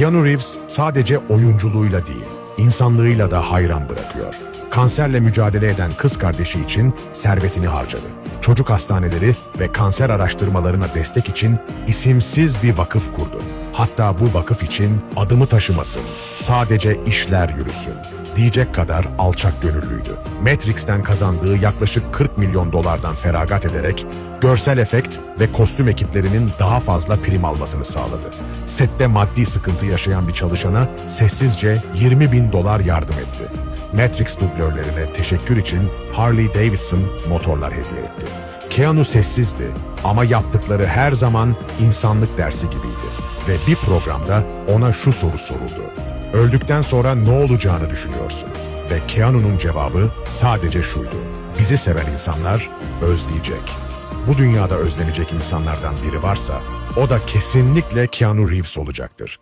Keanu Reeves sadece oyunculuğuyla değil, insanlığıyla da hayran bırakıyor. Kanserle mücadele eden kız kardeşi için servetini harcadı. Çocuk hastaneleri ve kanser araştırmalarına destek için isimsiz bir vakıf kurdu. Hatta bu vakıf için adımı taşımasın, sadece işler yürüsün diyecek kadar alçak gönüllüydü. Matrix'ten kazandığı yaklaşık 40 milyon dolardan feragat ederek görsel efekt ve kostüm ekiplerinin daha fazla prim almasını sağladı. Sette maddi sıkıntı yaşayan bir çalışana sessizce 20 bin dolar yardım etti. Matrix dublörlerine teşekkür için Harley Davidson motorlar hediye etti. Keanu sessizdi ama yaptıkları her zaman insanlık dersi gibiydi. Ve bir programda ona şu soru soruldu. Öldükten sonra ne olacağını düşünüyorsun? Ve Keanu'nun cevabı sadece şuydu. Bizi seven insanlar özleyecek. Bu dünyada özlenecek insanlardan biri varsa o da kesinlikle Keanu Reeves olacaktır.